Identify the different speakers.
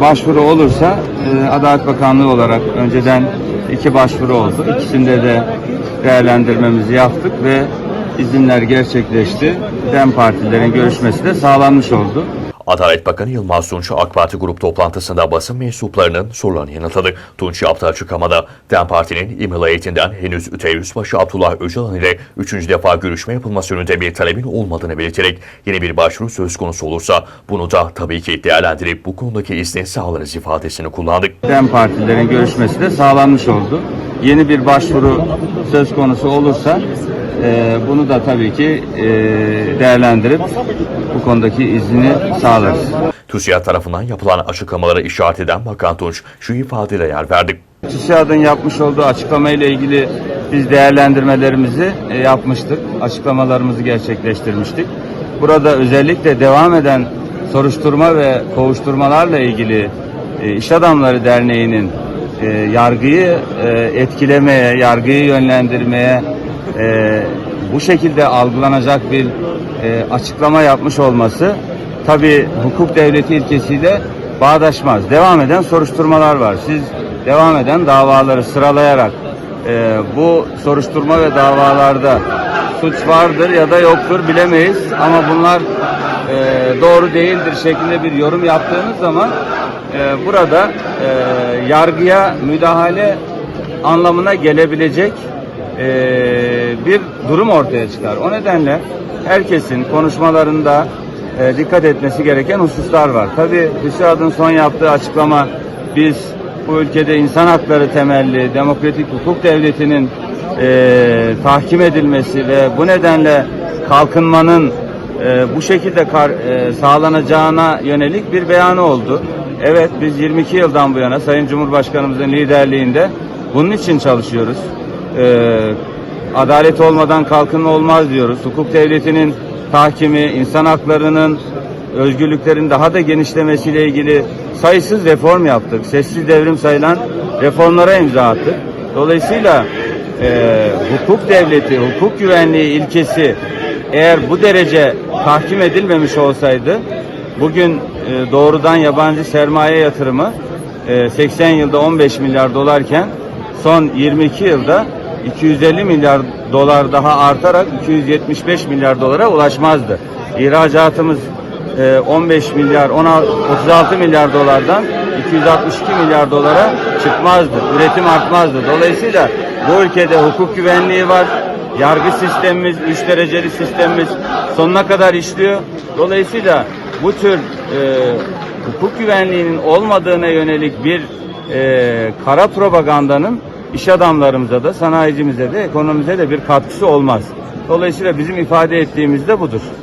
Speaker 1: başvuru olursa e, Adalet Bakanlığı olarak önceden iki başvuru oldu. İkisinde de değerlendirmemizi yaptık ve izinler gerçekleşti. DEM partilerin görüşmesi de sağlanmış oldu.
Speaker 2: Adalet Bakanı Yılmaz Tunç AK Parti grup toplantısında basın mensuplarının sorularını yanıtladı. Tunç yaptığı açıklamada DEM Parti'nin İmralı heyetinden henüz ÜTE Yüzbaşı Abdullah Öcalan ile üçüncü defa görüşme yapılması yönünde bir talebin olmadığını belirterek yeni bir başvuru söz konusu olursa bunu da tabii ki değerlendirip bu konudaki izni sağlarız ifadesini kullandık.
Speaker 1: DEM partilerin görüşmesi de sağlanmış oldu. Yeni bir başvuru söz konusu olursa e, bunu da tabii ki e, değerlendirip konudaki izni sağlarız.
Speaker 2: TÜSİAD tarafından yapılan açıklamaları işaret eden Bakan Tunç şu ifadede yer verdi.
Speaker 1: TÜSİAD'ın yapmış olduğu açıklama ile ilgili biz değerlendirmelerimizi e, yapmıştık. Açıklamalarımızı gerçekleştirmiştik. Burada özellikle devam eden soruşturma ve kovuşturmalarla ilgili e, İş Adamları Derneği'nin e, yargıyı etkilemeye, yargıyı yönlendirmeye bu şekilde algılanacak bir e, açıklama yapmış olması tabi hukuk devleti ilkesiyle bağdaşmaz. Devam eden soruşturmalar var. Siz devam eden davaları sıralayarak e, bu soruşturma ve davalarda suç vardır ya da yoktur bilemeyiz ama bunlar e, doğru değildir şeklinde bir yorum yaptığınız zaman e, burada e, yargıya müdahale anlamına gelebilecek bir durum ortaya çıkar. O nedenle herkesin konuşmalarında e, dikkat etmesi gereken hususlar var. Tabii TÜSİAD'ın son yaptığı açıklama biz bu ülkede insan hakları temelli demokratik hukuk devletinin e, tahkim edilmesi ve bu nedenle kalkınmanın e, bu şekilde kar, e, sağlanacağına yönelik bir beyanı oldu. Evet biz 22 yıldan bu yana Sayın Cumhurbaşkanımızın liderliğinde bunun için çalışıyoruz. E, adalet olmadan kalkınma olmaz diyoruz. Hukuk devletinin tahkimi, insan haklarının, özgürlüklerin daha da genişlemesiyle ilgili sayısız reform yaptık. Sessiz devrim sayılan reformlara imza attık. Dolayısıyla e, hukuk devleti, hukuk güvenliği ilkesi eğer bu derece tahkim edilmemiş olsaydı bugün e, doğrudan yabancı sermaye yatırımı e, 80 yılda 15 milyar dolarken son 22 yılda 250 milyar dolar daha artarak 275 milyar dolara ulaşmazdı. İhracatımız e, 15 milyar 16, 36 milyar dolardan 262 milyar dolara çıkmazdı. Üretim artmazdı. Dolayısıyla bu ülkede hukuk güvenliği var. Yargı sistemimiz, üç dereceli sistemimiz sonuna kadar işliyor. Dolayısıyla bu tür e, hukuk güvenliğinin olmadığına yönelik bir e, kara propagandanın iş adamlarımıza da, sanayicimize de, ekonomimize de bir katkısı olmaz. Dolayısıyla bizim ifade ettiğimiz de budur.